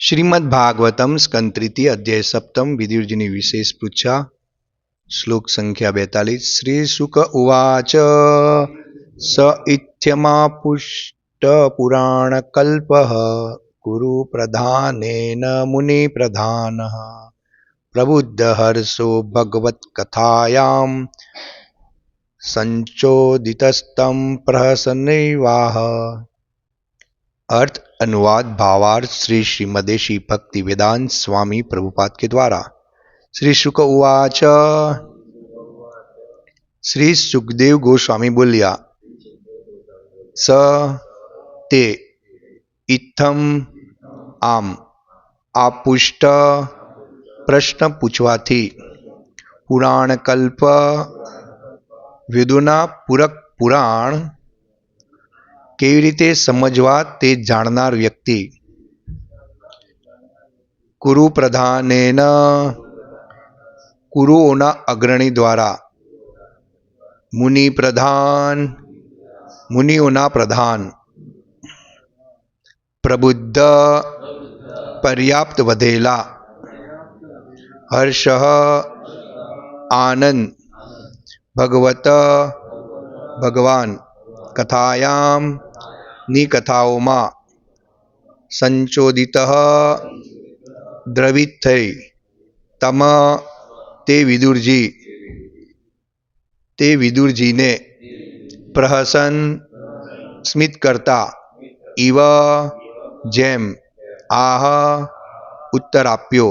શ્રીમદ ભાગવતમ સ્કંદ તૃતીય અધ્યાય સપ્તમ વિદુરજીની વિશેષ પૂછા. શ્લોક સંખ્યા બેતાલીસ. શ્રી શુક ઉવાચ સ ઇથ્યમા પુષ્ટ પુરાણ કલ્પ ગુરુ પ્રધાનેન મુનિ પ્રધાન પ્રબુદ્ધ હર્ષો ભગવત કથાયામ સંચોદિતસ્તમ પ્રહસનૈવાહ अर्थ अनुवाद भावार्थ श्री श्रीमदेशी भक्ति वेदांत स्वामी प्रभुपाद के द्वारा श्री शुक उवाच श्री सुखदेव गोस्वामी बोलिया स તે ઇથમ આમ આ પુષ્ટ પ્રશ્ન પૂછવાથી પુરાણ કલ્પ વેદોના પૂરક પુરાણ કેવી રીતે સમજવા તે જાણનાર વ્યક્તિ? કુરુ પ્રધાનેન કુરુઓના અગ્રણી દ્વારા. મુનિ પ્રધાન મુનિઓના પ્રધાન. પ્રબુદ્ધ, પર્યાપ્ત વધેલા. હર્ષ, આનંદ. ભગવત, ભગવાન. કથાયામ ની કથાઓમાં સંચોદિત દ્રવિત થઈ તમ તે વિદુરજી તે વિદુરજીને પ્રહસન સ્મિત કરતા ઇવ જેમ આહ ઉત્તર આપ્યો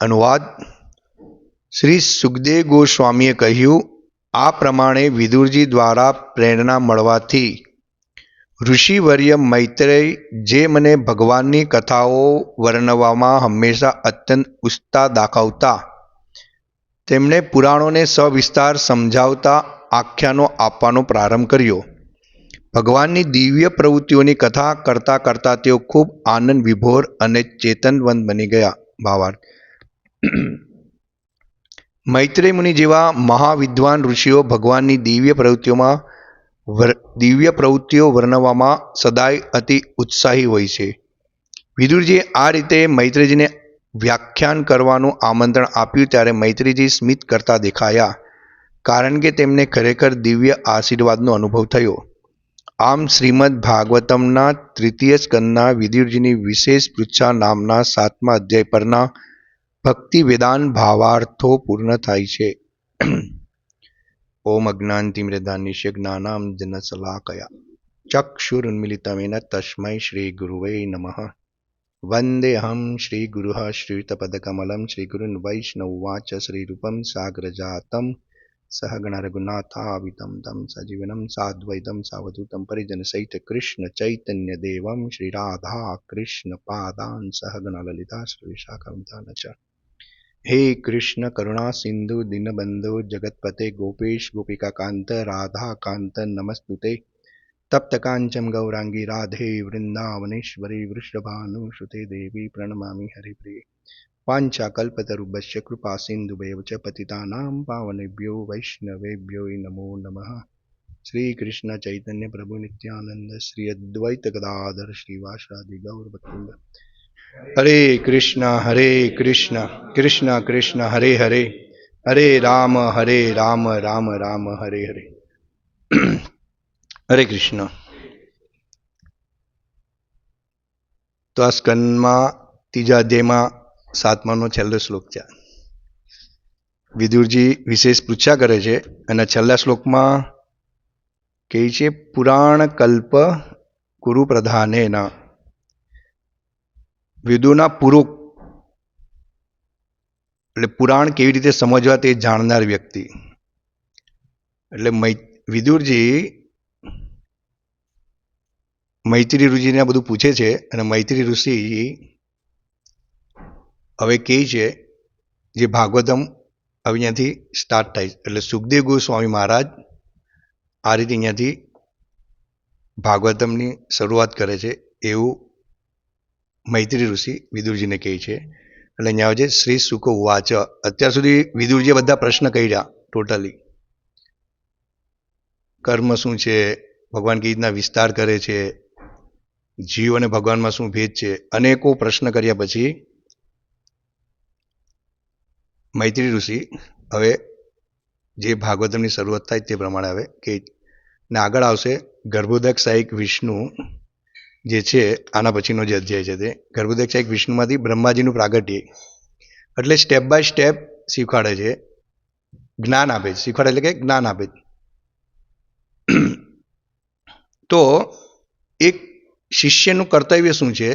અનુવાદ શ્રી સુખદેવ ગોસ્વામીએ કહ્યું, આ પ્રમાણે વિદુરજી દ્વારા પ્રેરણા મળવાથી ઋષિવર્ય મૈત્રેય, જે મને ભગવાનની કથાઓ વર્ણવવામાં હંમેશા અત્યંત ઉત્સાહ દાખવતા. તેમણે પુરાણોને સવિસ્તાર સમજાવતા આખ્યાનો આપવાનો પ્રારંભ કર્યો. ભગવાનની દિવ્ય પ્રવૃત્તિઓની કથા કરતા કરતા તેઓ ખૂબ આનંદ, વિભોર અને ચેતનવંત બની ગયા. ભાવાર્થ મૈત્રેય મુનિ જેવા મહાવિદ્વાન ઋષિઓ ભગવાનની દિવ્ય પ્રવૃત્તિઓમાં દિવ્ય પ્રવૃત્તિઓ વર્ણવવામાં સદાય અતિ ઉત્સાહી હોય છે. વિદુરજીએ આ રીતે મૈત્રીજીને વ્યાખ્યાન કરવાનું આમંત્રણ આપ્યું ત્યારે મૈત્રીજી સ્મિત કરતા દેખાયા, કારણ કે તેમને ખરેખર દિવ્ય આશીર્વાદનો અનુભવ થયો. આમ શ્રીમદ ભાગવતમના તૃતીય સ્કંદના વિદુરજીની વિશેષ પૃચ્છા નામના સાતમા અધ્યાય પરના ભક્તિ વેદાન ભાવાર્થો પૂર્ણ થાય છે. ઓમ અજ્ઞાનતિમ્રદાનિશ્ય જ્ઞાનાંજન શલાકયા ચક્ષુરુન્મિલિતમેન તસ્મૈ શ્રી ગુરુવે નમઃ વંદેહમ શ્રી ગુરુ શ્રીયુતપદકમલમ શ્રી ગુરુન વૈષ્ણવવાચ શ્રીરૂપમ સાગ્રજાતમ સહગણ રઘુનાથાવિતમ તમ સજીવનમ સાદ્વૈતમ સાવધૂતમ પરિજન સહિત કૃષ્ણ ચૈતન્ય દેવમ કૃષ્ણ પાદાન સહગણ લલિતા શ્રી વિશાખા ચ હે કૃષ્ણ કરુણા સિંધુ દિનબંધો જગતપતે ગોપેશ ગોપિકાકાંત રાધાકાંત નમસ્તુતે તપ્ત કાંચમ ગૌરાંગી રાધે વૃંદાવનેશ્વરી વૃષભાનુસુતે દેવી પ્રણમામી હરિપ્રિય વાંછાકલ્પતરુભ્ય કૃપા સિંધુભેવ ચ પતિતાનાં પાવનેભ્યો વૈષ્ણવેભ્યો નમો નમઃ શ્રી કૃષ્ણ ચૈતન્ય પ્રભુ નિત્યાનંદ શ્રી અદ્વૈત ગદાધર શ્રીવાસાદિ ગૌર ભક્તિંદ હરે કૃષ્ણ હરે કૃષ્ણ કૃષ્ણ કૃષ્ણ હરે હરે હરે રામ હરે રામ રામ રામ હરે હરે હરે કૃષ્ણ તો આ સ્કંદમાં ત્રીજા અધ્યાયમાં સાતમાનો છેલ્લો શ્લોક છે વિદુરજી વિશેષ પૃચ્છા કરે છે અને છેલ્લા શ્લોકમાં કહે છે, પુરાણ કલ્પ ગુરુ પ્રધાનેના વેદોના પૂરો એટલે પુરાણ કેવી રીતે સમજવા તે જાણનાર વ્યક્તિ. એટલે વિદુરજી મૈત્રી ઋષિને આ બધું પૂછે છે અને મૈત્રી ઋષિ હવે કહે છે જે ભાગવતમ હવે અહીંયાથી સ્ટાર્ટ થાય છે. એટલે સુખદેવ ગોસ્વામી મહારાજ આ રીતે અહીંયાથી ભાગવતમની શરૂઆત કરે છે એવું મૈત્રી ઋષિ વિદુરજીને કહે છે. એટલે અહીંયા આવે છે, શ્રી સુકો વાચ. અત્યાર સુધી વિદુરજીએ બધા પ્રશ્ન કર્યા ટોટલી કર્મ શું છે? ભગવાન કેવી રીતના વિસ્તાર કરે છે? જીવ અને ભગવાનમાં શું ભેદ છે? અનેકો પ્રશ્ન કર્યા પછી મૈત્રી ઋષિ હવે જે ભાગવતમની શરૂઆત થાય તે પ્રમાણે હવે કે ને, આગળ આવશે ગર્ભોદક સાહિક વિષ્ણુ જે છે, આના પછીનો જે અધ્યાય છે તે. ગર્ભોદક એક વિષ્ણુમાંથી બ્રહ્માજીનું પ્રાગટ્ય. એટલે સ્ટેપ બાય સ્ટેપ શીખવાડે છે. જ્ઞાન આપે છે. શીખવાડે એટલે કે જ્ઞાન આપે છે. તો એક શિષ્યનું કર્તવ્ય શું છે?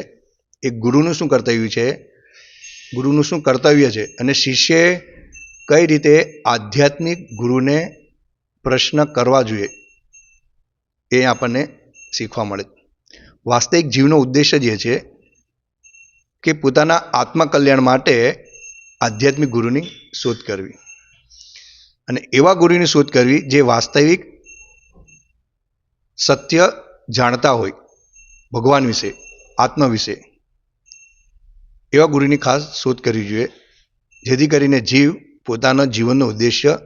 એક ગુરુનું શું કર્તવ્ય છે? ગુરુનું શું કર્તવ્ય છે? અને શિષ્યએ કઈ રીતે આધ્યાત્મિક ગુરુને પ્રશ્ન કરવા જોઈએ? એ આપણને શીખવા મળે. વાસ્તવિક જીવનો ઉદ્દેશ્ય જે છે કે પોતાના આત્મકલ્યાણ માટે આધ્યાત્મિક ગુરુની શોધ કરવી. અને એવા ગુરુની શોધ કરવી જે વાસ્તવિક સત્ય જાણતા હોય ભગવાન વિશે, આત્મા વિશે. એવા ગુરુની ખાસ શોધ કરવી જોઈએ, જેથી કરીને જીવ પોતાના જીવનનો ઉદ્દેશ્ય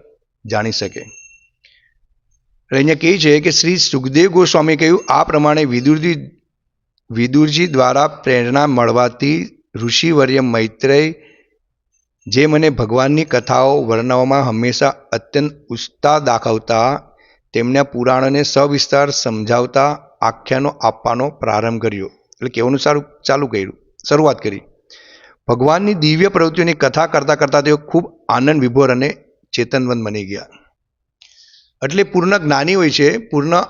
જાણી શકે. એટલે અહીંયા કહે છે કે શ્રી સુખદેવ ગોસ્વામી કહ્યું, આ પ્રમાણે વિદુરજી વિદુરજી દ્વારા પ્રેરણા મળવાથી ઋષિવર્ય મૈત્રેય, જે મને ભગવાનની કથાઓ વર્ણવવામાં હંમેશા અત્યંત ઉત્સાહ દાખવતા, તેમના પુરાણોને સવિસ્તાર સમજાવતા આખ્યાનો આપવાનો પ્રારંભ કર્યો. એટલે કહેવાનું સારું ચાલુ કર્યું. શરૂઆત કરી. ભગવાનની દિવ્ય પ્રવૃત્તિઓની કથા કરતાં કરતાં તેઓ ખૂબ આનંદ વિભોર અને ચેતનવંત બની ગયા. એટલે પૂર્ણ જ્ઞાની હોય છે, પૂર્ણ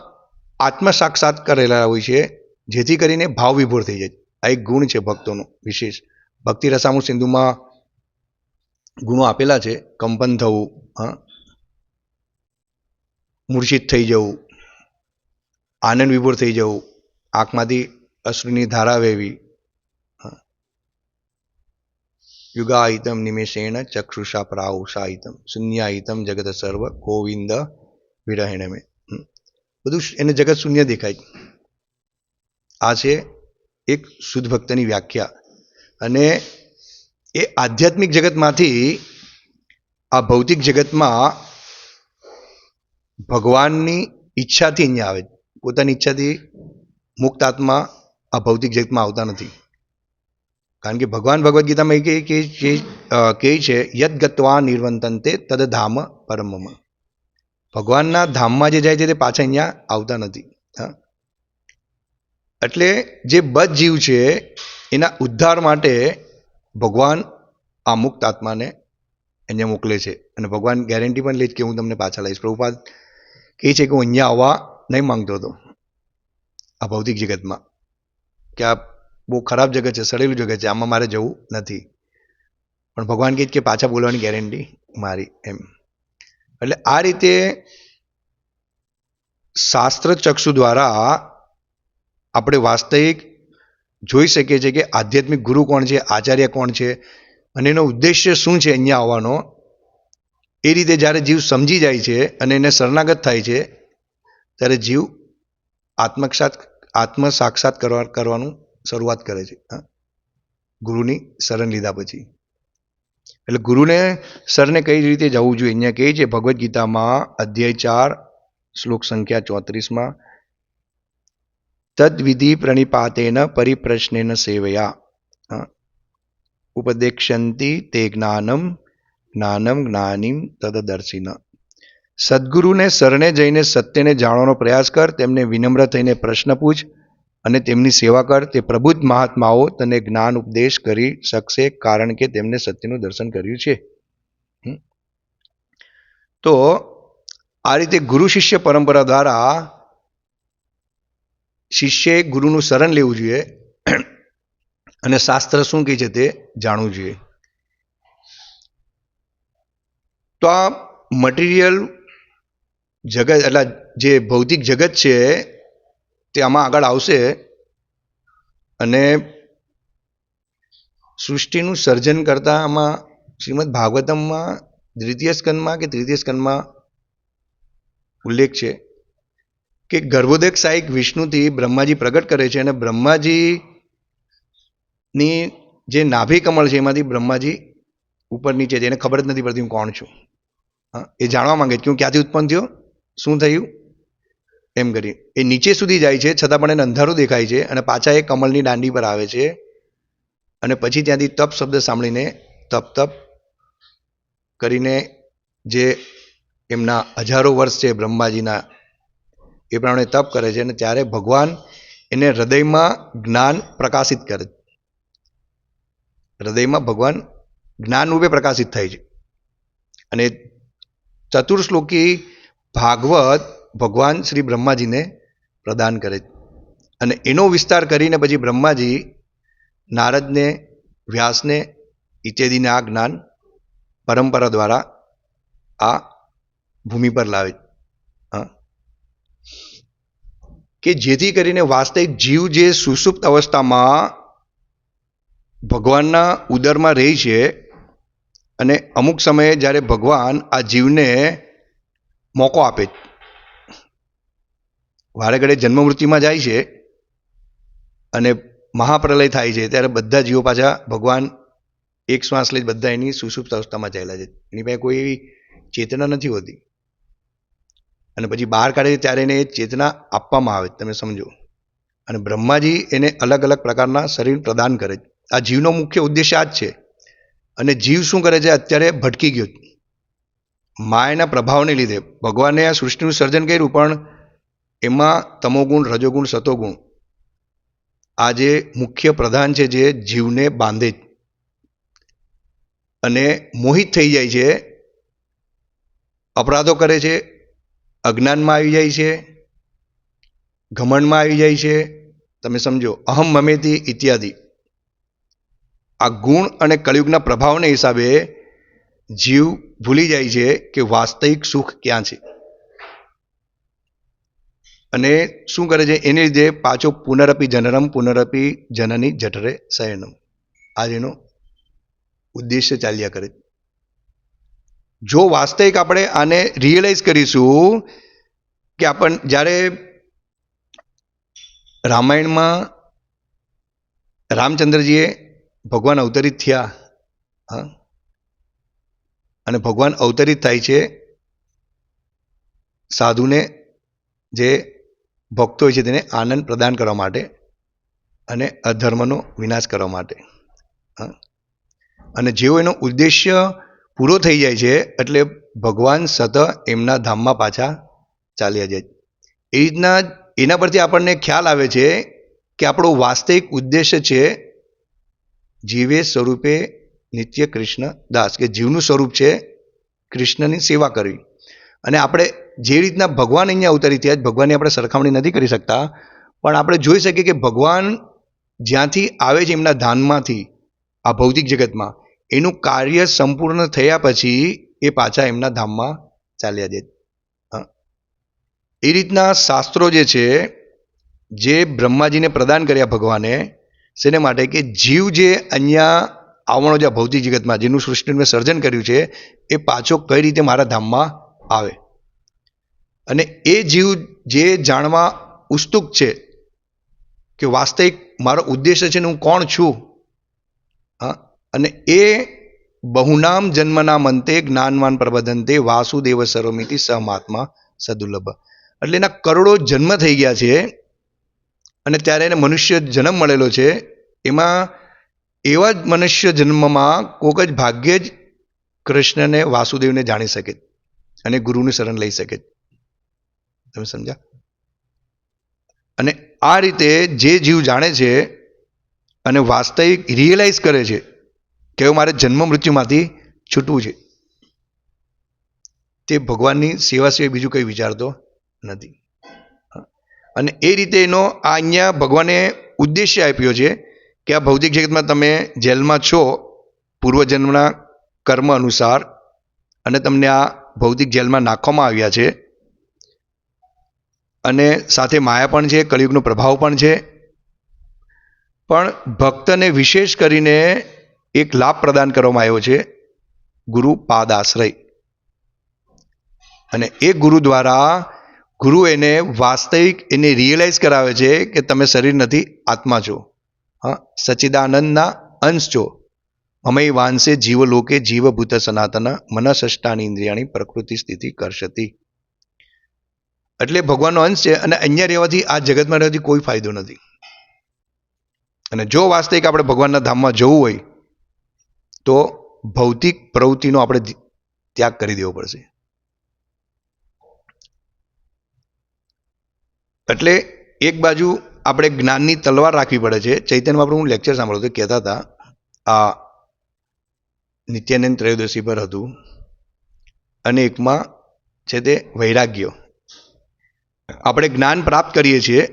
આત્મ સાક્ષાત કરેલા હોય છે જેથી કરીને ભાવ વિભોર થઈ જાય. આ એક ગુણ છે ભક્તોનો, વિશેષ. ભક્તિ રસામુ સિંધુમાં ગુણો આપેલા છે. કંપન થવું, હા. મૂર્છિત થઈ જવું, આનંદ વિભોર થઈ જવું, આંખમાંથી અશ્રુની ધારા વહેવી યુગાહિતમ નિમેષેણ ચક્ષુષા પ્રાઉષાહિતમ, શૂન્યાહિતમ જગત સર્વ ગોવિંદ વિરહેણ મેં બધું એને જગત શૂન્ય દેખાય. આ છે એક શુદ્ધ ભક્તની વ્યાખ્યા. અને એ આધ્યાત્મિક જગતમાંથી આ ભૌતિક જગતમાં ભગવાનની ઈચ્છાથી અહીંયા આવે પોતાની ઈચ્છાથી મુક્ત આત્મા આ ભૌતિક જગતમાં આવતા નથી. કારણ કે ભગવાન ભગવદ્ ગીતામાં એ કહે છે, યદ ગત્વા નિર્વંતંતે તદ ધામ પરમમાં. ભગવાનના ધામમાં જે જાય છે તે પાછા અહીંયા આવતા નથી. હા? એટલે જે બદ જીવ છે, એના ઉદ્ધાર માટે ભગવાન આ મુક્ત આત્માને અહીંયા મોકલે છે. અને ભગવાન ગેરંટી પણ લે છે કે હું તમને પાછા લઈશ. પ્રભુપાદ કહે છે કે હું અહીંયા આવવા નહીં માંગતો હતો. આ ભૌતિક જગતમાં. કે આ બહુ ખરાબ જગત છે, સડેલું જગત છે, આમાં મારે જવું નથી. પણ ભગવાન કહે કે પાછા બોલવાની ગેરંટી મારી એમ. એટલે આ રીતે શાસ્ત્ર ચક્ષુ દ્વારા આપણે વાસ્તવિક જોઈ શકીએ છીએ કે આધ્યાત્મિક ગુરુ કોણ છે, આચાર્ય કોણ છે અને એનો ઉદ્દેશ્ય શું છે અહીંયા આવવાનો. એ રીતે જ્યારે જીવ સમજી જાય છે અને એને શરણાગત થાય છે, ત્યારે જીવ આત્મસાત આત્મ સાક્ષાત કરવા, કરવાનું શરૂઆત કરે છે. ગુરુની શરણ લીધા પછી. એટલે ગુરુને સરને કઈ રીતે જવું જોઈએ? અહીંયા કહે છે, ભગવદ્ ગીતામાં અધ્યાય ચાર, શ્લોક સંખ્યા ચોત્રીસમાં તદ્વિધિ પ્રણિપાતેન પરિપ્રશ્નેન સેવયા ઉપદેક્ષંતી તે જ્ઞાનમ જ્ઞાનમ જ્ઞાનીમ તદદર્શિન સદગુરુને શરણે જઈને સત્યને જાણવાનો પ્રયાસ કર, તેમને વિનમ્ર થઈને પ્રશ્ન પૂછ અને તેમની સેવા કર, તે પ્રબુદ્ધ મહાત્માઓ તને જ્ઞાન ઉપદેશ કરી શકશે કારણ કે તેમને સત્યનું દર્શન કર્યું છે. તો આ રીતે ગુરુ શિષ્ય પરંપરા દ્વારા શિષ્યએ ગુરુનું શરણ લેવું જોઈએ અને શાસ્ત્ર શું કહે છે તે જાણવું જોઈએ. તો આ મટીરિયલ જગત, એટલે જે ભૌતિક જગત છે, તે આમાં આગળ આવશે અને સૃષ્ટિનું સર્જન કરતા આમાં શ્રીમદ ભાગવતમમાં દ્વિતીય સ્કંદમાં કે તૃતીય સ્કંદમાં ઉલ્લેખ છે. કે ગર્ભોદક સાહિક વિષ્ણુથી બ્રહ્માજી પ્રગટ કરે છે અને બ્રહ્માજીની જે નાભી કમળ છે એમાંથી બ્રહ્માજી ઉપર નીચે છે. એને ખબર જ નથી પડતી હું કોણ છું. હા, એ જાણવા માંગે છે હું ક્યાંથી ઉત્પન્ન થયો? શું થયું? એમ કરી. એ નીચે સુધી જાય છે, છતાં પણ એને અંધારું દેખાય છે અને પાછા એ કમળની દાંડી પર આવે છે અને પછી ત્યાંથી તપ શબ્દ સાંભળીને તપ તપ કરીને જે એમના હજારો વર્ષ છે બ્રહ્માજીના એ પ્રમાણે તપ કરે છે અને ત્યારે ભગવાન એને હૃદયમાં જ્ઞાન પ્રકાશિત કરે હૃદયમાં ભગવાન જ્ઞાન રૂપે પ્રકાશિત થાય છે. અને ચતુર્શ્લોકી ભાગવત ભગવાન શ્રી બ્રહ્માજીને પ્રદાન કરે છે. અને એનો વિસ્તાર કરીને પછી બ્રહ્માજી નારદને, વ્યાસને ઇત્યાદિને આ જ્ઞાન પરંપરા દ્વારા આ ભૂમિ પર લાવે છે. હા કે જેથી કરીને વાસ્તવિક જીવ જે સુસુપ્ત અવસ્થામાં ભગવાનના ઉદરમાં રહે છે અને અમુક સમયે જ્યારે ભગવાન આ જીવને મોકો આપે. વારે ઘડે જન્મ મૃત્યુમાં જાય છે અને મહાપ્રલય થાય છે, ત્યારે બધા જીવો પાછા ભગવાન એક શ્વાસ લઈ બધા એની સુસુપ્ત અવસ્થામાં જાયેલા છે એની પાસે કોઈ એવી ચેતના નથી હોતી અને પછી બહાર કાઢે ત્યારે એને એ ચેતના આપવામાં આવે તમે સમજો. અને બ્રહ્માજી એને અલગ અલગ પ્રકારના શરીર પ્રદાન કરે છે. આ જીવનો મુખ્ય ઉદ્દેશ્ય આ જ છે. અને જીવ શું કરે છે? અત્યારે ભટકી ગયો. માયાના પ્રભાવને લીધે. ભગવાને આ સૃષ્ટિનું સર્જન કર્યું, પણ એમાં તમોગુણ, રજોગુણ, સતોગુણ આ જે મુખ્ય પ્રધાન છે જે જીવને બાંધે અને મોહિત થઈ જાય છે, અપરાધો કરે છે અજ્ઞાનમાં આવી જાય છે, ઘમંડમાં આવી જાય છે, તમે સમજો, અહમ મમેતી ઇત્યાદિ. આ ગુણ અને કળિયુગના પ્રભાવને હિસાબે જીવ ભૂલી જાય છે કે વાસ્તવિક સુખ ક્યાં છે. અને શું કરે છે? એને લીધે પાછો પુનરપી જનરમ પુનરપી જનની જઠરે શયનમ. આ જેનો ઉદ્દેશ્ય ચાલ્યા કરે જો વાસ્તવિક આપણે આને રિયલાઇઝ કરીશું કે આપણ જ્યારે રામાયણમાં રામચંદ્રજીએ ભગવાન અવતરિત થયા, હા, અને ભગવાન અવતરિત થાય છે, સાધુને જે ભક્તો હોય છે તેને આનંદ પ્રદાન કરવા માટે અને અધર્મનો વિનાશ કરવા માટે અને જેવો એનો ઉદ્દેશ્ય પૂરો થઈ જાય છે એટલે ભગવાન સતત એમના ધામમાં પાછા ચાલ્યા જાય. એ રીતના એના પરથી આપણને ખ્યાલ આવે છે કે આપણો વાસ્તવિક ઉદ્દેશ્ય છે જીવે સ્વરૂપે નિત્ય કૃષ્ણ દાસ, કે જીવનું સ્વરૂપ છે કૃષ્ણની સેવા કરવી. અને આપણે જે રીતના ભગવાન અહીંયા અવતરી જ ભગવાનની આપણે સરખામણી નથી કરી શકતા, પણ આપણે જોઈ શકીએ કે ભગવાન જ્યાંથી આવે છે એમના ધામમાંથી આ ભૌતિક જગતમાં એનું કાર્ય સંપૂર્ણ થયા પછી એ પાછા એમના ધામમાં ચાલ્યા જાય. એ રીતના શાસ્ત્રો જે છે, જે બ્રહ્માજીને પ્રદાન કર્યા ભગવાને, શેને માટે કે જીવ જે અહીંયા આવવાનો જે ભૌતિક જગતમાં, જેનું સૃષ્ટિનું સર્જન કર્યું છે, એ પાછો કઈ રીતે મારા ધામમાં આવે? અને એ જીવ જે જાણવા ઉત્સુક છે, કે વાસ્તવિક મારો ઉદ્દેશ્ય છે ને હું કોણ છું? હા. અને એ બહુનામ જન્મના મંતે જ્ઞાનવાન પ્રબંધનતે વાસુદેવ સરોમિતિ સહમાત્મા સદુલભ. એટલે એના કરોડો જન્મ થઈ ગયા છે અને ત્યારે એને મનુષ્ય જન્મ મળેલો છે. એમાં એવા જ મનુષ્ય જન્મમાં કોક જ ભાગ્યે જ કૃષ્ણને વાસુદેવને જાણી શકે અને ગુરુની શરણ લઈ શકે. તમે સમજ્યા? અને આ રીતે જે જીવ જાણે છે અને વાસ્તવિક રિયલાઇઝ કરે છે કે હવે મારે જન્મ મૃત્યુમાંથી છૂટવું છે? તે ભગવાનની સેવા સિવાય બીજું કંઈ વિચારતો નથી. અને એ રીતે એનો આ અહીંયા ભગવાને ઉદ્દેશ્ય આપ્યો છે કે આ ભૌતિક જગતમાં તમે જેલમાં છો, પૂર્વજન્મના કર્મ અનુસાર, અને તમને આ ભૌતિક જેલમાં નાખવામાં આવ્યા છે. અને સાથે માયા પણ છે, કળિયુગનો પ્રભાવ પણ છે. પણ ભક્તને વિશેષ કરીને એક લાભ પ્રદાન કરવામાં આવ્યો છે ગુરુ પાદ આશ્રય અને એ ગુરુ દ્વારા ગુરુ એને વાસ્તવિક એને રિયલાઇઝ કરાવે છે કે તમે શરીર નથી, આત્મા છો. હા સચ્ચિદાનંદના અંશ છો. અમય વાંશે જીવલોકે જીવભૂત સનાતન મનસષ્ટાની ઇન્દ્રિયાની પ્રકૃતિ સ્થિતિ કરશતી. એટલે ભગવાનનો અંશ છે અને અહીંયા રહેવાથી આ જગતમાં રહેવાથી કોઈ ફાયદો નથી. અને જો વાસ્તવિક આપણે ભગવાનના ધામમાં જવું હોય તો ભૌતિક પ્રવૃત્તિનો આપણે ત્યાગ કરી દેવો પડશે. એટલે એક બાજુ આપણે જ્ઞાનની તલવાર રાખવી પડે છે. ચૈતન્ય મહાપ્રભુ હું લેક્ચર સાંભળતો કહેતા હતા, આ નિત્યાનંદ ત્રયોદશી પર હતું અને એકમાં છે તે વૈરાગ્ય. આપણે જ્ઞાન પ્રાપ્ત કરીએ છીએ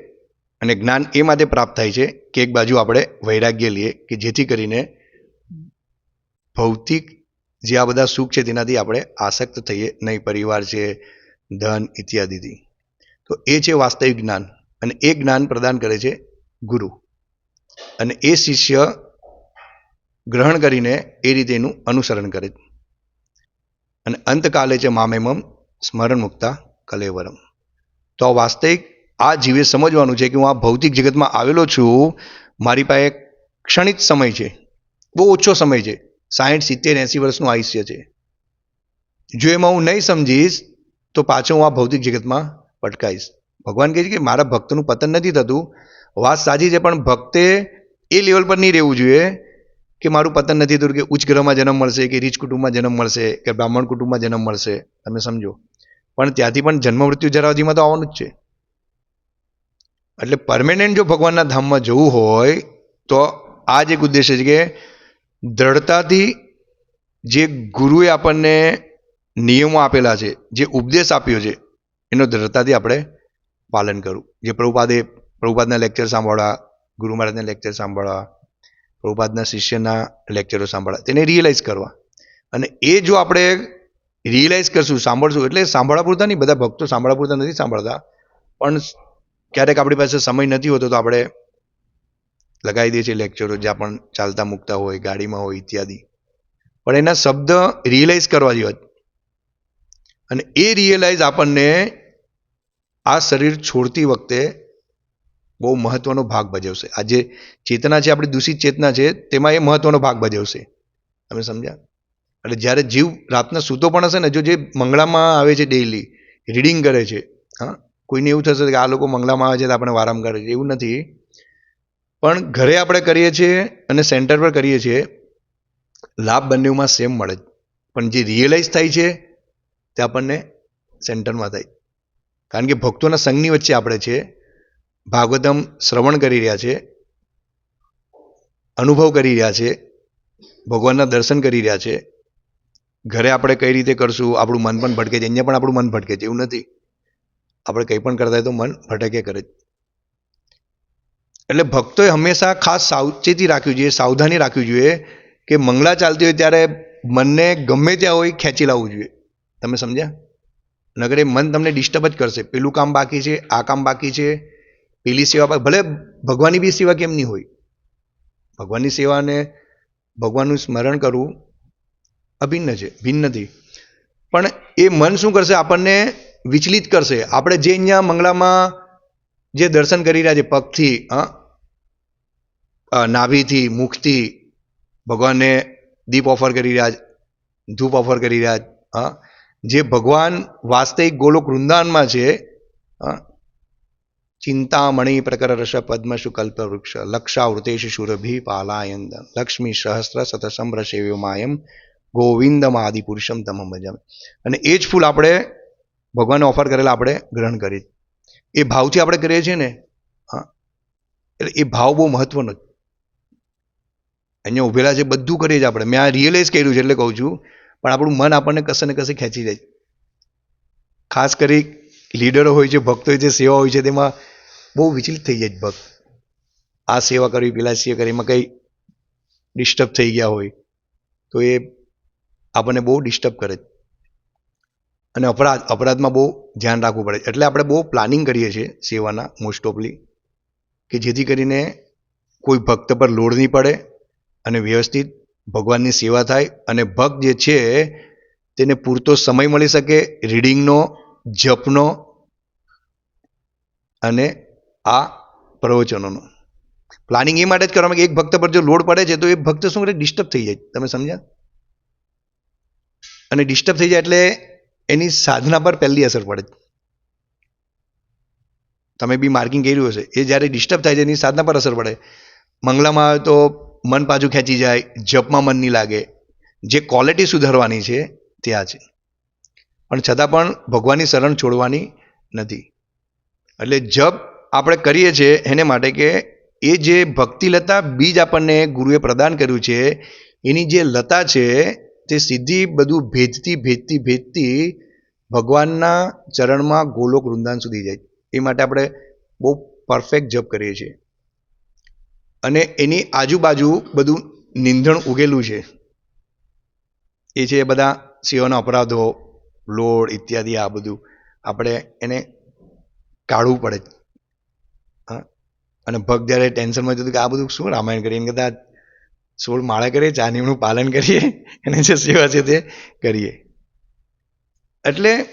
અને જ્ઞાન એ માટે પ્રાપ્ત થાય છે કે એક બાજુ આપણે વૈરાગ્ય લઈએ કે જેથી કરીને ભૌતિક જે આ બધા સુખ છે તેનાથી આપણે આસક્ત થઈએ, નહીં, પરિવાર છે, ધન ઇત્યાદિથી તો એ છે વાસ્તવિક જ્ઞાન અને એ જ્ઞાન પ્રદાન કરે છે ગુરુ. અને એ શિષ્ય ગ્રહણ કરીને એ રીતે એનું અનુસરણ કરે. અને અંતકાલે છે મામેમમ સ્મરણ મુક્તા કલેવરમ. તો આ વાસ્તવિક, આ જીવે સમજવાનું છે કે હું આ ભૌતિક જગતમાં આવેલો છું, મારી પાસે ક્ષણિક સમય છે, બહુ ઓછો સમય છે. સાહીઠ, સિત્તેર, એંસી વર્ષનું આયુષ્ય છે. જો એમાં હું નહીં સમજીશ, તો પાછો હું આ ભૌતિક જગતમાં પટકાઈશ ભગવાન કહે છે કે મારા ભક્તનું પતન નથી થતું. વાત સાચી છે, પણ ભક્તે એ લેવલ પર નહીં રહેવું જોઈએ કે મારું પતન નથી થતું કે ઉચ્ચ ગ્રહમાં જન્મ મળશે, કે રીચ કુટુંબમાં જન્મ મળશે, કે બ્રાહ્મણ કુટુંબમાં જન્મ મળશે. તમે સમજો. પણ ત્યાંથી પણ જન્મ મૃત્યુ જરાવધીમાં તો આવવાનું જ છે. એટલે પરમેનન્ટ જો ભગવાનના ધામમાં જવું હોય, તો આ જ એક ઉદ્દેશ્ય છે કે દ્રઢતાથી જે ગુરુએ આપણને નિયમો આપેલા છે, જે ઉપદેશ આપ્યો છે, એનો દ્રઢતાથી આપણે પાલન કરવું. જે પ્રભુપાદે, પ્રભુપાદના લેક્ચર સાંભળવા, ગુરુ મહારાજના લેક્ચર સાંભળવા, પ્રભુપાદના શિષ્યના લેક્ચરો સાંભળવા, તેને રિયલાઇઝ કરવા. અને એ જો આપણે રિયલાઇઝ કરશું, સાંભળશું, એટલે સાંભળવા પૂરતા નહીં, બધા ભક્તો સાંભળવા પૂરતા નથી સાંભળતા. પણ ક્યારેક આપણી પાસે સમય નથી હોતો તો આપણે લગાવી દે છે લેક્ચરો જ્યાં પણ ચાલતા મૂકતા હોય, ગાડીમાં હોય ઇત્યાદિ. પણ એના શબ્દ રિયલાઇઝ કરવા જેવા. અને એ રિયલાઇઝ આપણને આ શરીર છોડતી વખતે બહુ મહત્વનો ભાગ ભજવશે. આ જે ચેતના છે, આપણી દૂષિત ચેતના છે, તેમાં એ મહત્વનો ભાગ ભજવશે. તમે સમજ્યા? એટલે જ્યારે જીવ રાતના સૂતો પણ હશે ને, જો જે મંગળામાં આવે છે ડેઈલી રીડિંગ કરે છે, હા? કોઈને એવું થશે કે આ લોકો મંગળામાં આવે છે તો આપણે વારામ કરે છે. એવું નથી. પણ ઘરે આપણે કરીએ છીએ અને સેન્ટર પર કરીએ છીએ, લાભ બંનેમાં સેમ મળે છે. પણ જે રિયલાઇઝ થાય છે, તે આપણને સેન્ટરમાં થાય કારણ કે ભક્તોના સંઘની વચ્ચે આપણે છે, ભાગવતમ શ્રવણ કરી રહ્યા છે, અનુભવ કરી રહ્યા છે, ભગવાનના દર્શન કરી રહ્યા છે ઘરે આપણે કઈ રીતે કરશું, આપણું મન પણ ભટકે છે અહીંયા પણ આપણું મન ભટકે છે, એવું નથી આપણે કંઈ પણ કરતા હોય તો મન ભટકે કરે જ. એટલે ભક્તોએ હંમેશા ખાસ સાવચેતી રાખવી જોઈએ, સાવધાની રાખવી જોઈએ કે મંગળા ચાલતી હોય ત્યારે મનને ગમે ત્યાં હોય ખેંચી લાવવું જોઈએ. તમે સમજ્યા? નગર એ મન તમને ડિસ્ટર્બ જ કરશે, પેલું કામ બાકી છે, આ કામ બાકી છે, પેલી સેવા ભલે ભગવાનની બી સેવા કેમ નહીં હોય. ભગવાનની સેવાને ભગવાનનું સ્મરણ કરવું અભિન્ન છે, ભિન્ન નથી. પણ એ મન શું કરશે? આપણને વિચલિત કરશે. આપણે જે અહીંયા મંગળામાં જે દર્શન કરી રહ્યા છે, પગથી, હા નાભીથી મુખથી ભગવાનને દીપ ઓફર કરી રહ્યા ધૂપ ઓફર કરી રહ્યા હા? જે ભગવાન વાસ્તવિક ગોલોક વૃંદાવનમાં છે ચિંતામણી પ્રકર રસ પદ્મ શુકલ્પ વૃક્ષ લક્ષાવૃતેશ શુરભી પાલાયંદ લક્ષ્મી સહસ્ર સતસમ્ર સેવ્યમાયમ ગોવિંદમ આદિ પુરુષમ તમ ભજમ. અને એ જ ફૂલ આપણે ભગવાનને ઓફર કરેલા આપણે ગ્રહણ કરી એ ભાવથી આપણે કરીએ છીએ ને, હા? એટલે એ ભાવ બહુ મહત્વનો છે અહીંયા ઉભેલા છે, બધું કરીએ છીએ આપણે. મેં આ રિયલાઇઝ કર્યું છે એટલે કહું છું, પણ આપણું મન આપણને કશે ને કશે ખેંચી જાય ખાસ કરી લીડરો હોય છે, ભક્તો હોય છે, સેવા હોય છે, તેમાં બહુ વિચલિત થઈ જાય ભક્ત. આ સેવા કરવી, પેલા સેવા કરી એમાં કંઈ ડિસ્ટર્બ થઈ ગયા હોય, તો એ આપણને બહુ ડિસ્ટર્બ કરે છે. અને અપરાધ, અપરાધમાં બહુ ધ્યાન રાખવું પડે એટલે આપણે બહુ પ્લાનિંગ કરીએ છીએ સેવાના મોસ્ટ ઓફલી કે જેથી કરીને કોઈ ભક્ત પર લોડ નહીં પડે અને વ્યવસ્થિત ભગવાનની સેવા થાય અને ભક્ત જે છે, તેને પૂરતો સમય મળી શકે રીડિંગનો, જપનો અને આ પ્રવચનોનો. પ્લાનિંગ એ માટે જ કરવામાં કે એક ભક્ત પર જો લોડ પડે છે, તો એ ભક્ત શું કરે? ડિસ્ટર્બ થઈ જાય. તમે સમજ્યા? અને ડિસ્ટર્બ થઈ જાય એટલે એની સાધના પર પહેલી અસર પડે તમે બી માર્કિંગ કર્યું હશે. એ જ્યારે ડિસ્ટર્બ થાય છે, એની સાધના પર અસર પડે. મંગલામાં આવે તો મન પાછું ખેંચી જાય, જપમાં મન નહીં લાગે. જે ક્વોલિટી સુધારવાની છે, ત્યાં છે. પણ છતાં પણ ભગવાનની શરણ છોડવાની નથી. એટલે જપ આપણે કરીએ છીએ એને માટે કે એ જે ભક્તિલતા બીજ આપણને ગુરુએ પ્રદાન કર્યું છે, એની જે લતા છે, તે સીધી બધું ભેજતી ભેજતી ભેજતી ભગવાનના ચરણમાં ગોલોક વૃંદાન સુધી જાય. એ માટે આપણે બહુ પરફેક્ટ જપ કરીએ છીએ. અને એની આજુબાજુ બધું નીંધણ ઉગેલું છે. એ છે બધા સિંહોના અપરાધો, લોડ ઇત્યાદિ આ બધું. આપણે એને કાઢવું પડે. હા? અને ભક્ત જ્યારે ટેન્શનમાં જતું કે આ બધું શું રામાયણ કરીએ? એમ કહેતા, સોળ માળા કરીએ ચાનીમનું પાલન કરીએ અને જે સેવા છે તે કરીએ. એટલે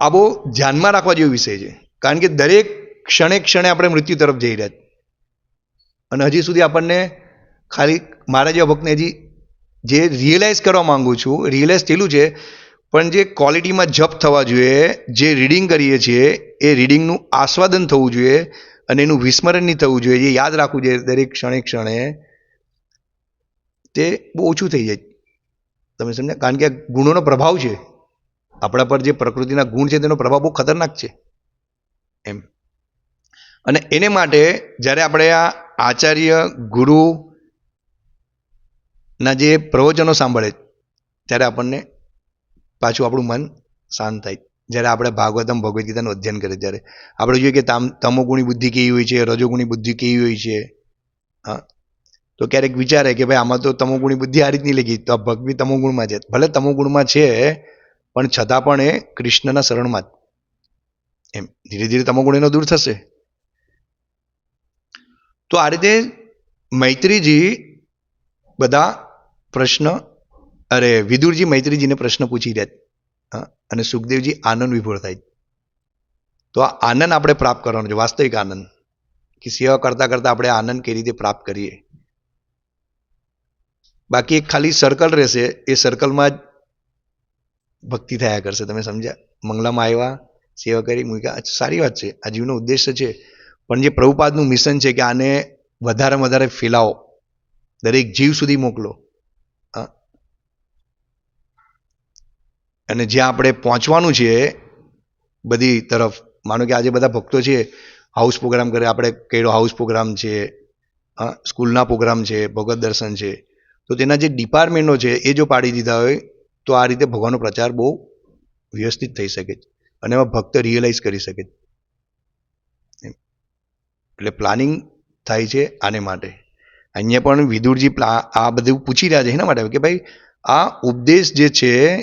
આ બહુ ધ્યાનમાં રાખવા જેવો વિષય છે. કારણ કે દરેક ક્ષણે ક્ષણે આપણે મૃત્યુ તરફ જઈ રહ્યા અને હજી સુધી આપણને ખાલી મારા જેવા ભક્તને હજી જે રિયલાઇઝ કરવા માંગુ છું રિયલાઇઝ થયેલું છે, પણ જે ક્વોલિટીમાં જપ થવા જોઈએ, જે રીડિંગ કરીએ છીએ, એ રીડિંગનું આસ્વાદન થવું જોઈએ અને એનું વિસ્મરણ નહીં થવું જોઈએ, જે યાદ રાખવું જોઈએ દરેક ક્ષણે ક્ષણે, તે બહુ ઓછું થઈ જાય. તમે સમજ્યા? કારણ કે આ ગુણોનો પ્રભાવ છે. આપણા પર જે પ્રકૃતિના ગુણ છે, તેનો પ્રભાવ બહુ ખતરનાક છે. એમ. અને એને માટે જ્યારે આપણે આ આચાર્ય ગુરુના જે પ્રવચનો સાંભળે ત્યારે આપણને પાછું આપણું મન શાંત થાય. જ્યારે આપણે ભાગવતમ, ભગવદ્ ગીતાનું અધ્યયન કરીએ ત્યારે આપણે જોઈએ કે તામ, તમોગુણી બુદ્ધિ કેવી હોય છે, રજોગુણી બુદ્ધિ કેવી હોય છે, હા. તો ક્યારેક વિચારે કે ભાઈ આમાં તો તમોગુણી બુદ્ધિ આ રીતની લખી તો આ ભક્તિ તમોગુણમાં છે. ભલે તમોગુણમાં છે, પણ છતાં પણ એ કૃષ્ણના શરણમાં જ. એમ ધીરે ધીરે તમોગુણ એનો દૂર થશે. તો આ રીતે મૈત્રીજી બધા પ્રશ્ન, અરે વિદુરજી મૈત્રીજીને પ્રશ્ન પૂછી રહ્યા અને સુખદેવજી આનંદ વિભોર થાય તો આ આનંદ આપણે પ્રાપ્ત કરવાનો છે, વાસ્તવિક આનંદ. કે સેવા કરતા કરતા આપણે આનંદ કઈ રીતે પ્રાપ્ત કરીએ. બાકી એક ખાલી સર્કલ રહેશે, એ સર્કલમાં જ ભક્તિ થયા કરશે. તમે સમજ્યા? મંગલામાં આવ્યા, સેવા કરી મૂક્યા સારી વાત છે. આ જીવનો ઉદ્દેશ્ય છે પણ જે પ્રભુપાદનું મિશન છે કે આને વધારેમાં વધારે ફેલાવો, દરેક જીવ સુધી મોકલો. અને જ્યાં આપણે પહોંચવાનું છે બધી તરફ, માનો કે આજે બધા ભક્તો છે હાઉસ પ્રોગ્રામ કરે, આપણે કહેલો હાઉસ પ્રોગ્રામ છે સ્કૂલના પ્રોગ્રામ છે, ભગવત દર્શન છે. તો તેના જે ડિપાર્ટમેન્ટો છે, એ જો પાડી દીધા હોય, તો આ રીતે ભગવાનનો પ્રચાર બહુ વ્યવસ્થિત થઈ શકે છે. અને એમાં ભક્ત રિયલાઇઝ કરી શકે છે. એટલે પ્લાનિંગ થાય છે આને માટે. અહીંયા પણ વિદુરજી આ બધું પૂછી રહ્યા છે એના માટે કે ભાઈ, આ ઉપદેશ જે છે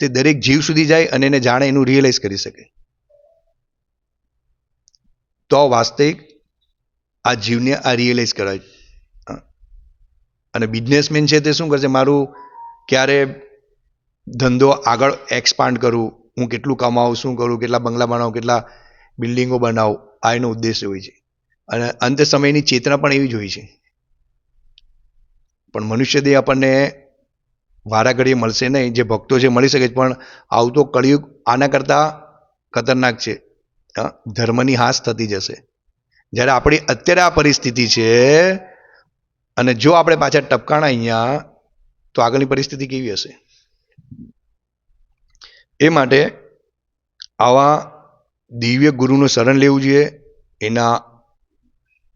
તે દરેક જીવ સુધી જાય અને એને જાણે એનું રિયલાઇઝ કરી શકે. તો વાસ્તવિક આ જીવને આ રિયલાઇઝ કરાય. અને બિઝનેસમેન છે તે શું કરશે? મારું ક્યારે ધંધો આગળ એક્સપાન્ડ કરું? હું કેટલું કમાવું શું કરું? કેટલા બંગલા બનાવું? કેટલા બિલ્ડિંગો બનાવું? આ એનો ઉદ્દેશ્ય હોય છે. અને અંત સમયની ચેતના પણ એવી જ હોય છે. પણ મનુષ્ય દેહ આપણને વારા ઘડીએ મળશે નહીં, જે ભક્તો છે મળી શકે છે, પણ આવતો કળિયુગ આના કરતાં ખતરનાક છે. ધર્મની હાસ થતી જશે. જ્યારે આપણી અત્યારે આ પરિસ્થિતિ છે અને જો આપણે પાછા ટપકાણા અહીંયા, તો આગળની પરિસ્થિતિ કેવી હશે? એ માટે આવા દિવ્ય ગુરુનું શરણ લેવું જોઈએ, એના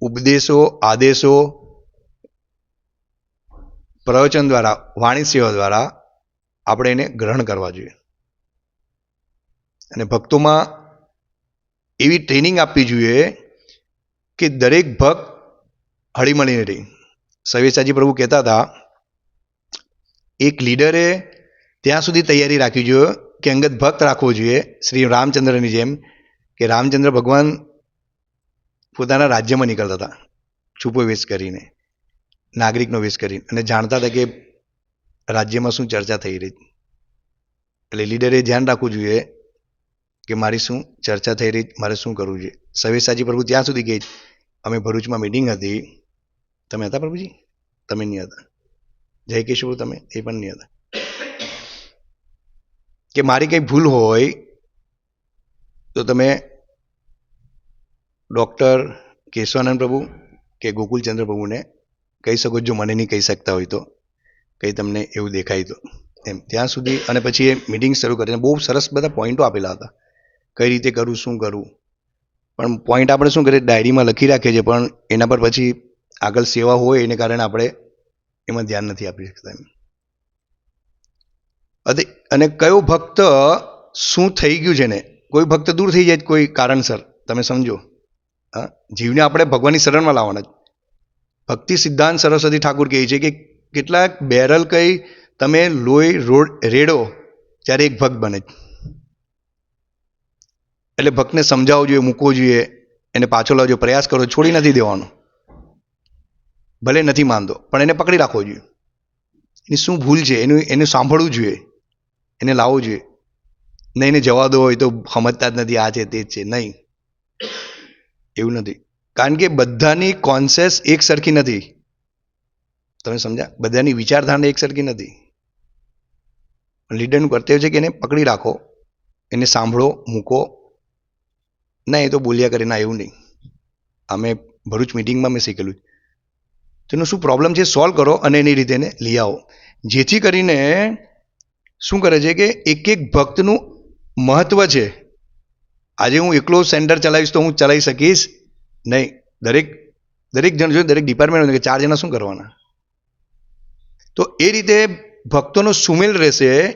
ઉપદેશો, આદેશો, પ્રવચન દ્વારા, વાણી સેવા દ્વારા આપણે એને ગ્રહણ કરવા જોઈએ. અને ભક્તોમાં એવી ટ્રેનિંગ આપવી જોઈએ કે દરેક ભક્ત હળીમળીને રહે. સવેસાજી પ્રભુ કહેતા હતા, એક લીડરે ત્યાં સુધી તૈયારી રાખવી જોઈએ કે અંગત ભક્ત રાખવો જોઈએ. શ્રી રામચંદ્રની જેમ કે રામચંદ્ર ભગવાન પોતાના રાજ્યમાં નીકળતા હતા. છૂપો વેશ કરીને, નાગરિકનો વેશ કરીને. અને જાણતા હતા કે રાજ્યમાં શું ચર્ચા થઈ રહી. એટલે લીડરે ધ્યાન રાખવું જોઈએ કે મારી શું ચર્ચા થઈ રહી, મારે શું કરવું જોઈએ. સવેસાજી પ્રભુ ત્યાં સુધી ગઈ. અમે ભરૂચમાં મિટિંગ હતી. તમે હતા પ્રભુજી? તમે નહીં હતા. જય કેશવ તમે? એ પણ નહીં હતા. કે મારી કંઈ ભૂલ હોય, તો તમે ડૉક્ટર કેશવાનંદ પ્રભુ કે ગોકુલચંદ્ર પ્રભુને કહી શકો જો મને નહીં કહી શકતા હોય તો, કંઈ તમને એવું દેખાય તો. એમ, ત્યાં સુધી અને પછી એ મિટિંગ શરૂ કરીને બહુ સરસ બધા પોઈન્ટો આપેલા હતા. કઈ રીતે કરવું શું કરવું પણ પોઈન્ટ આપણે શું કરીએ? ડાયરીમાં લખી રાખીએ છીએ, પણ એના પર પછી આગળ સેવા હોય એને કારણે આપણે એમાં ધ્યાન નથી આપી શકતા એમ. અને કયો ભક્ત શું થઈ ગયું છે ને? કોઈ ભક્ત દૂર થઈ જાય કોઈ કારણસર, તમે સમજો. હા? જીવને આપણે ભગવાનની શરણમાં લાવવાના છે. ભક્તિ સિદ્ધાંત સરસ્વતી ઠાકુર કહે છે કે કેટલાક બેરલ કઈ તમે લોહી, રોડ, રેડો ત્યારે એક ભક્ત બને એટલે ભક્તને સમજાવવો જોઈએ, મૂકવો જોઈએ, એને પાછો લાવજો, પ્રયાસ કરો, છોડી નથી દેવાનો. ભલે નથી માનતો, પણ એને પકડી રાખવો જોઈએ. એની શું ભૂલ છે? એનું, એને સાંભળવું જોઈએ. એને લાવવું જોઈએ. નહીં, એને જવા દો હોય તો સમજતા જ નથી, આ છે, તે જ છે. નહીં. એવું નથી. કારણ કે બધાની કોન્સેસ એક સરખી નથી. તમે સમજ્યા? બધાની વિચારધારણા એક સરખી નથી. લીડરનું કર્તવ્ય છે કે એને પકડી રાખો, એને સાંભળો, મૂકો. ના, એ તો બોલ્યા કરે, ના, એવું નહીં. અમે ભરૂચ મિટિંગમાં મેં શીખેલું તેનો શું પ્રોબ્લેમ છે? સોલ્વ કરો અને એની રીતે એને લઈ આવો. જેથી કરીને શું કરે છે કે એક એક ભક્તનું મહત્ત્વ છે. આજે હું એકલો સેન્ટર ચલાવીશ તો હું ચલાવી શકીશ? નહીં. દરેક દરેક જણ જોઈએ દરેક ડિપાર્ટમેન્ટ કે ચાર જણા શું કરવાના? તો એ રીતે ભક્તોનો સુમેલ રહેશે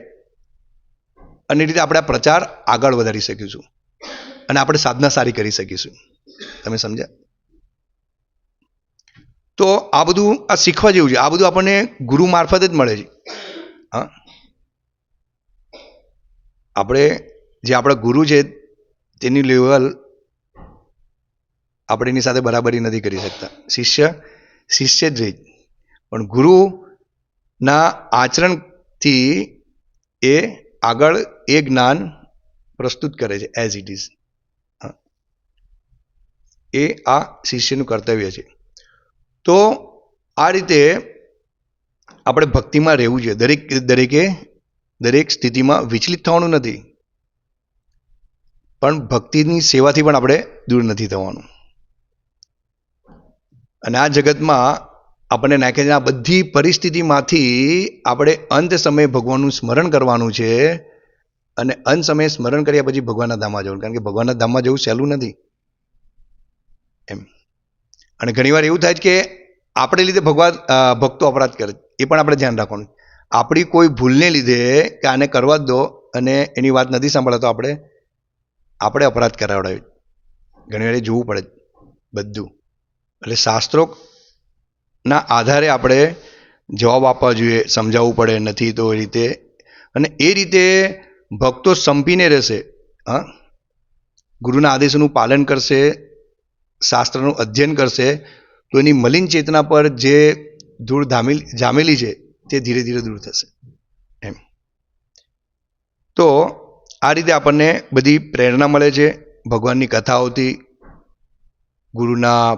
અને એ રીતે આપણે આ પ્રચાર આગળ વધારી શકીશું. અને આપણે સાધના સારી કરી શકીશું. તમે સમજ્યા? તો આ બધું આ શીખવા જેવું છે. આ બધું આપણને ગુરુ મારફત જ મળે છે. હા? આપણે જે આપણા ગુરુ છે તેની લેવલ આપણે એની સાથે બરાબરી નથી કરી શકતા. શિષ્ય શિષ્ય જ રહી. પણ ગુરુના આચરણથી એ આગળ એ જ્ઞાન પ્રસ્તુત કરે છે એઝ ઇટ ઇઝ એ આ શિષ્યનું કર્તવ્ય છે. તો આ રીતે આપણે ભક્તિમાં રહેવું જોઈએ. દરેક, દરેકે દરેક સ્થિતિમાં વિચલિત થવાનું નથી. પણ ભક્તિની સેવાથી પણ આપણે દૂર નથી થવાનું. અને આ જગતમાં આપણને નાખે આ બધી પરિસ્થિતિમાંથી આપણે અંત સમયે ભગવાનનું સ્મરણ કરવાનું છે અને અંત સમયે સ્મરણ કર્યા પછી ભગવાનના ધામમાં જવું કારણ કે ભગવાનના ધામમાં જવું સહેલું નથી. એમ. અને ઘણીવાર એવું થાય છે કે આપણે લીધે ભગવાન ભક્તો અપરાધ કરે એ પણ આપણે ધ્યાન રાખવાનું. આપણી કોઈ ભૂલને લીધે કે આને કરવા જ દો અને એની વાત નથી સાંભળતો આપણે આપણે અપરાધ કરાવડાવી ઘણીવાર એ જોવું પડે બધું. એટલે શાસ્ત્રોના આધારે આપણે જવાબ આપવા જોઈએ, સમજાવવું પડે, નથી તો એ રીતે. અને એ રીતે ભક્તો સંપીને રહેશે, હા? ગુરુના આદેશોનું પાલન કરશે, શાસ્ત્રનું અધ્યયન કરશે, તો એની મલિન ચેતના પર જે ધૂળ ધામી જામેલી છે, તે ધીરે ધીરે દૂર થશે. એમ. તો આ રીતે આપણને બધી પ્રેરણા મળે છે ભગવાનની કથાઓથી, ગુરુના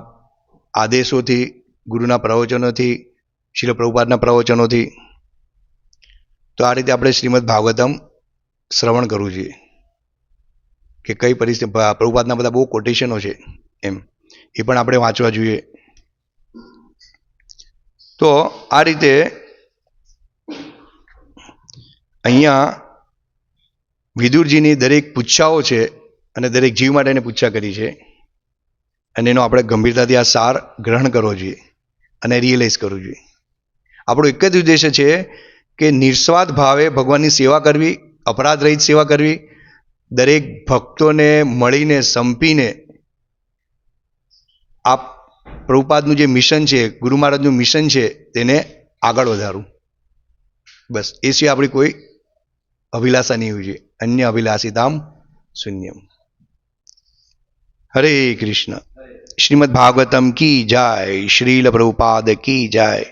આદેશોથી, ગુરુના પ્રવચનોથી શિલ પ્રભુપાદના પ્રવચનોથી. તો આ રીતે આપણે શ્રીમદ ભાગવતમ શ્રવણ કરવું જોઈએ કે કઈ પરિસ્થિતિ પ્રભુપાદના બધા બહુ કોટેશનો છે એમ. એ પણ આપણે વાંચવા જોઈએ. તો આ રીતે અહીંયા વિદુરજીની દરેક પૂછાઓ છે અને દરેક જીવ માટે એને પૂછા કરી છે. અને એનો આપણે ગંભીરતાથી આ સાર ગ્રહણ કરવો જોઈએ અને રિયલાઇઝ કરવું જોઈએ. આપણો એક જ ઉદ્દેશ્ય છે કે નિસ્વાર્થ ભાવે ભગવાનની સેવા કરવી અપરાધ રહિત સેવા કરવી, દરેક ભક્તોને મળીને સંપીને આ પ્રભુપાદનું જે મિશન છે, ગુરુ મહારાજનું મિશન છે, તેને આગળ વધારવું. બસ, એ સિવાય આપણી કોઈ અભિલાષા નહીં હોવી જોઈએ. અન્ય અભિલાષિતામ શૂન્યમ હરે કૃષ્ણ શ્રીમદ ભાગવતમ કી જાય શ્રીલ પ્રભુપાદ કી જાય